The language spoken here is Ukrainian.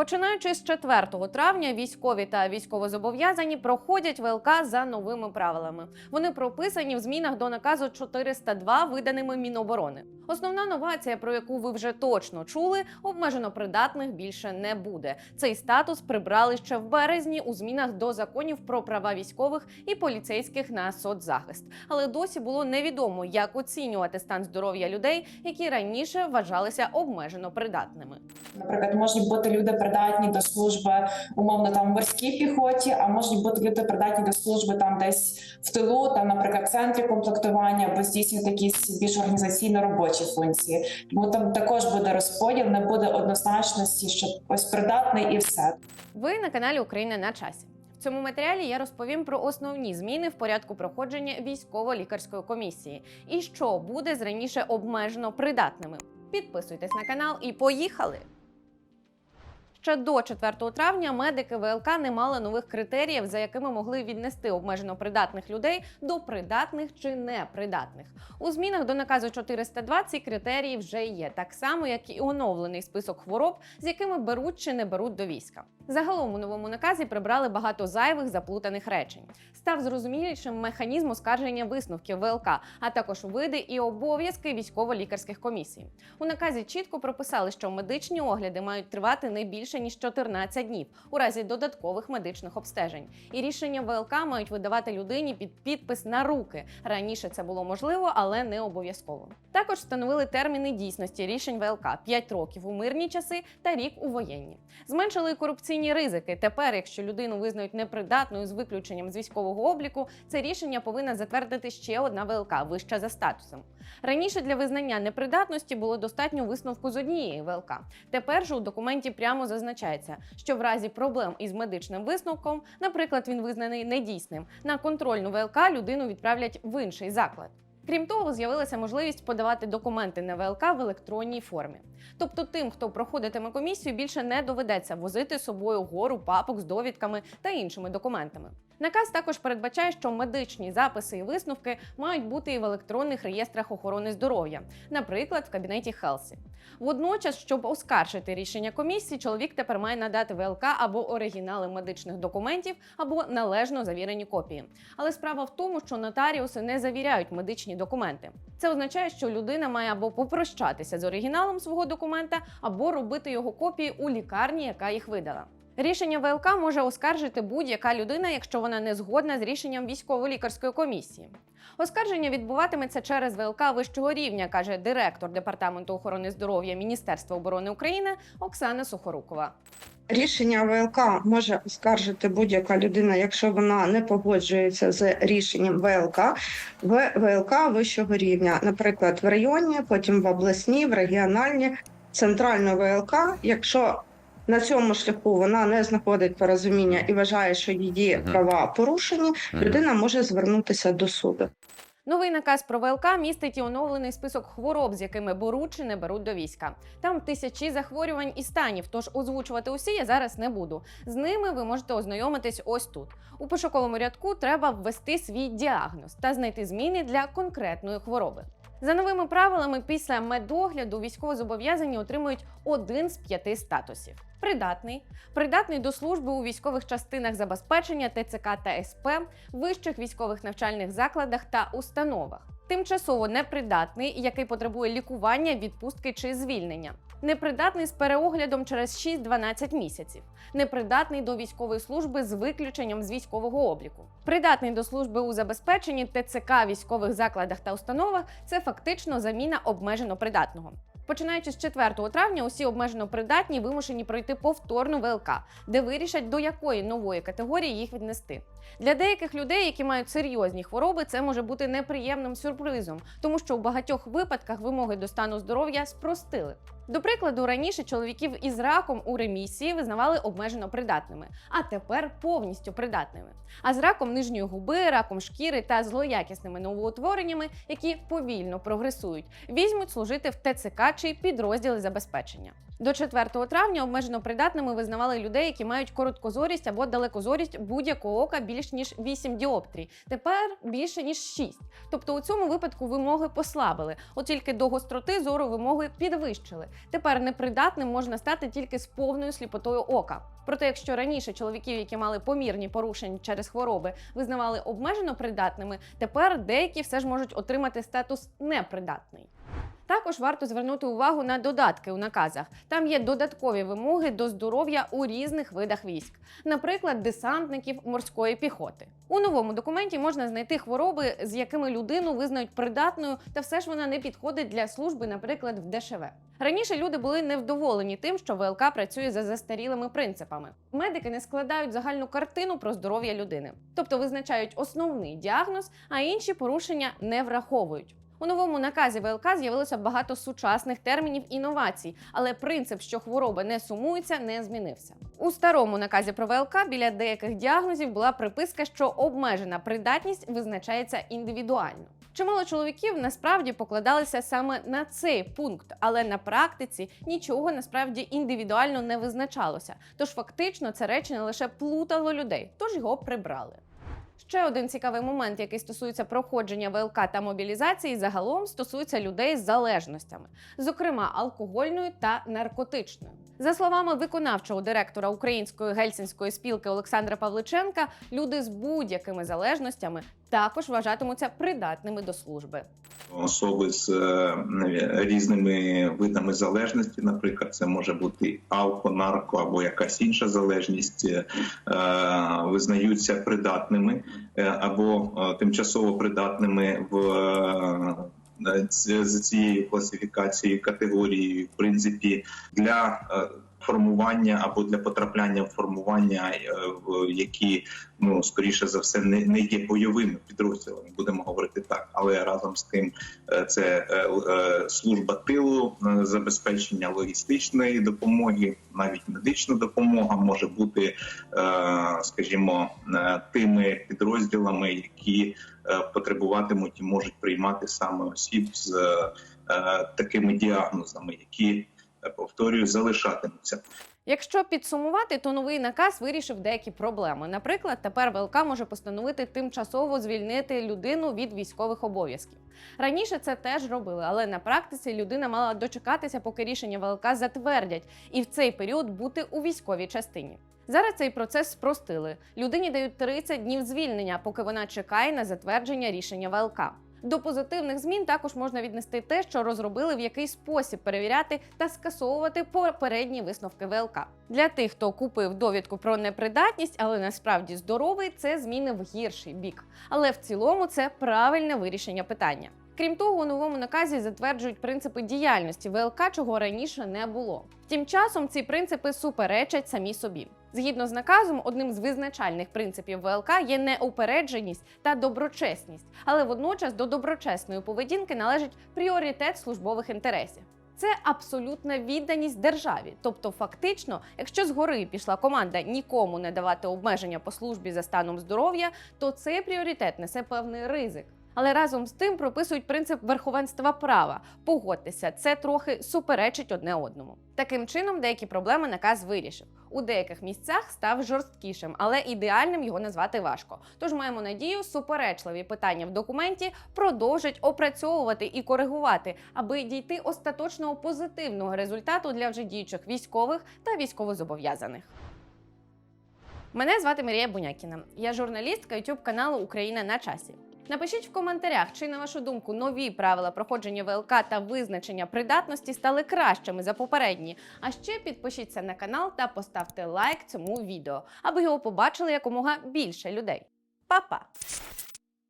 Починаючи з 4 травня, військові та військовозобов'язані проходять ВЛК за новими правилами. Вони прописані в змінах до наказу 402, виданими Міноборони. Основна новація, про яку ви вже точно чули, обмежено придатних більше не буде. Цей статус прибрали ще в березні у змінах до законів про права військових і поліцейських на соцзахист. Але досі було невідомо, як оцінювати стан здоров'я людей, які раніше вважалися обмежено придатними. Наприклад, можуть бути люди придатні до служби умовно там в морській піхоті, а можуть бути люди придатні до служби там десь в тилу, там, наприклад, в центрі комплектування або здійснювати якісь більш організаційно робочі функції. Тому там також буде розподіл, не буде однозначності, що ось придатний і все. Ви на каналі Україна на часі. В цьому матеріалі я розповім про основні зміни в порядку проходження військово-лікарської комісії і що буде з раніше обмежено придатними. Підписуйтесь на канал і поїхали! Ще до 4 травня медики ВЛК не мали нових критеріїв, за якими могли віднести обмежено придатних людей до придатних чи непридатних. У змінах до наказу 402 ці критерії вже є, так само як і оновлений список хвороб, з якими беруть чи не беруть до війська. Загалом у новому наказі прибрали багато зайвих заплутаних речень. Став зрозумілішим механізм оскарження висновків ВЛК, а також види і обов'язки військово-лікарських комісій. У наказі чітко прописали, що медичні огляди мають тривати не більше ніж 14 днів у разі додаткових медичних обстежень. І рішення ВЛК мають видавати людині під підпис на руки. Раніше це було можливо, але не обов'язково. Також встановили терміни дійсності рішень ВЛК 5 років у мирні часи та рік у воєнні. Зменшили корупційні ризики. Тепер, якщо людину визнають непридатною з виключенням з військового обліку, це рішення повинна затвердити ще одна ВЛК вища за статусом. Раніше для визнання непридатності було достатньо висновку з однієї ВЛК. Тепер же у документі прямо зазначається, що в разі проблем із медичним висновком, наприклад, він визнаний недійсним, на контрольну ВЛК людину відправлять в інший заклад. Крім того, з'явилася можливість подавати документи на ВЛК в електронній формі. Тобто тим, хто проходитиме комісію, більше не доведеться возити з собою гору папок з довідками та іншими документами. Наказ також передбачає, що медичні записи і висновки мають бути і в електронних реєстрах охорони здоров'я, наприклад, в кабінеті Хелсі. Водночас, щоб оскаржити рішення комісії, чоловік тепер має надати ВЛК або оригінали медичних документів, або належно завірені копії. Але справа в тому, що нотаріуси не завіряють медичні документи. Це означає, що людина має або попрощатися з оригіналом свого документа, або робити його копії у лікарні, яка їх видала. Рішення ВЛК може оскаржити будь-яка людина, якщо вона не згодна з рішенням військово-лікарської комісії. Оскарження відбуватиметься через ВЛК вищого рівня, каже директор департаменту охорони здоров'я Міністерства оборони України Оксана Сухорукова. Рішення ВЛК може оскаржити будь-яка людина, якщо вона не погоджується з рішенням ВЛК в ВЛК вищого рівня, наприклад, в районі, потім в обласній, в регіональні, центральну ВЛК. Якщо на цьому шляху вона не знаходить порозуміння і вважає, що її права порушені, людина може звернутися до суду. Новий наказ про ВЛК містить і оновлений список хвороб, з якими беруть чи не беруть до війська. Там тисячі захворювань і станів, тож озвучувати усі я зараз не буду. З ними ви можете ознайомитись ось тут. У пошуковому рядку треба ввести свій діагноз та знайти зміни для конкретної хвороби. За новими правилами, після медогляду військовозобов'язані отримують один з п'яти статусів: придатний, придатний до служби у військових частинах забезпечення ТЦК та СП, вищих військових навчальних закладах та установах. Тимчасово непридатний, який потребує лікування, відпустки чи звільнення. Непридатний з переоглядом через 6-12 місяців. Непридатний до військової служби з виключенням з військового обліку. Придатний до служби у забезпеченні ТЦК військових закладах та установах це фактично заміна обмежено придатного. Починаючи з 4 травня, усі обмежено придатні вимушені пройти повторну ВЛК, де вирішать, до якої нової категорії їх віднести. Для деяких людей, які мають серйозні хвороби, це може бути неприємним сюрпризом, тому що у багатьох випадках вимоги до стану здоров'я спростили. До прикладу, раніше чоловіків із раком у ремісії визнавали обмежено придатними, а тепер повністю придатними. А з раком нижньої губи, раком шкіри та злоякісними новоутвореннями, які повільно прогресують, візьмуть служити в ТЦК чи підрозділи забезпечення. До 4 травня обмежено придатними визнавали людей, які мають короткозорість або далекозорість будь-якого ока більш ніж 8 діоптрій. Тепер більше ніж 6. Тобто у цьому випадку вимоги послабили, от тільки до гостроти зору вимоги підвищили. Тепер непридатним можна стати тільки з повною сліпотою ока. Проте, якщо раніше чоловіків, які мали помірні порушення через хвороби, визнавали обмежено придатними, тепер деякі все ж можуть отримати статус непридатний. Також варто звернути увагу на додатки у наказах. Там є додаткові вимоги до здоров'я у різних видах військ, наприклад, десантників морської піхоти. У новому документі можна знайти хвороби, з якими людину визнають придатною, та все ж вона не підходить для служби, наприклад, в ДШВ. Раніше люди були невдоволені тим, що ВЛК працює за застарілими принципами. Медики не складають загальну картину про здоров'я людини, тобто визначають основний діагноз, а інші порушення не враховують. У новому наказі ВЛК з'явилося багато сучасних термінів інновацій, але принцип, що хвороби не сумуються, не змінився. У старому наказі про ВЛК біля деяких діагнозів була приписка, що обмежена придатність визначається індивідуально. Чимало чоловіків насправді покладалися саме на цей пункт, але на практиці нічого насправді індивідуально не визначалося. Тож фактично це речення лише плутало людей, тож його прибрали. Ще один цікавий момент, який стосується проходження ВЛК та мобілізації, загалом стосується людей з залежностями, зокрема алкогольною та наркотичною. За словами виконавчого директора Української гельсінської спілки Олександра Павличенка, люди з будь-якими залежностями також вважатимуться придатними до служби. особи з е, різними видами залежності. Наприклад, це може бути алко, нарко або якась інша залежність, е, визнаються придатними е, або тимчасово придатними в. з цією класифікацією категорії, в принципі, для формування або для потрапляння формування, е, в які ну скоріше за все не, не є бойовими підрозділами, будемо говорити так, але разом з тим е, це е, служба тилу, забезпечення логістичної допомоги, навіть медична допомога може бути, скажімо, тими підрозділами, які потребуватимуть і можуть приймати саме осіб з такими діагнозами, які повторюю, залишатимуться. Якщо підсумувати, то новий наказ вирішив деякі проблеми. Наприклад, тепер ВЛК може постановити тимчасово звільнити людину від військових обов'язків. Раніше це теж робили, але на практиці людина мала дочекатися, поки рішення ВЛК затвердять, і в цей період бути у військовій частині. Зараз цей процес спростили. Людині дають 30 днів звільнення, поки вона чекає на затвердження рішення ВЛК. До позитивних змін також можна віднести те, що розробили в який спосіб перевіряти та скасовувати попередні висновки ВЛК. Для тих, хто купив довідку про непридатність, але насправді здоровий, це зміни в гірший бік. Але в цілому це правильне вирішення питання. Крім того, у новому наказі затверджують принципи діяльності ВЛК, чого раніше не було. Тим часом ці принципи суперечать самі собі. Згідно з наказом, одним з визначальних принципів ВЛК є неупередженість та доброчесність, але водночас до доброчесної поведінки належить пріоритет службових інтересів. Це абсолютна відданість державі. Тобто, фактично, якщо згори пішла команда нікому не давати обмеження по службі за станом здоров'я, то цей пріоритет несе певний ризик. Але разом з тим прописують принцип верховенства права. Погодьтеся, це трохи суперечить одне одному. Таким чином, деякі проблеми наказ вирішив. У деяких місцях став жорсткішим, але ідеальним його назвати важко. Тож маємо надію, суперечливі питання в документі продовжать опрацьовувати і коригувати, аби дійти остаточного позитивного результату для вже діючих військових та військовозобов'язаних. Мене звати Марія Бунякіна. Я журналістка youtube каналу Україна на часі. Напишіть в коментарях, чи на вашу думку нові правила проходження ВЛК та визначення придатності стали кращими за попередні. А ще підпишіться на канал та поставте лайк цьому відео, аби його побачили якомога більше людей. Па-па!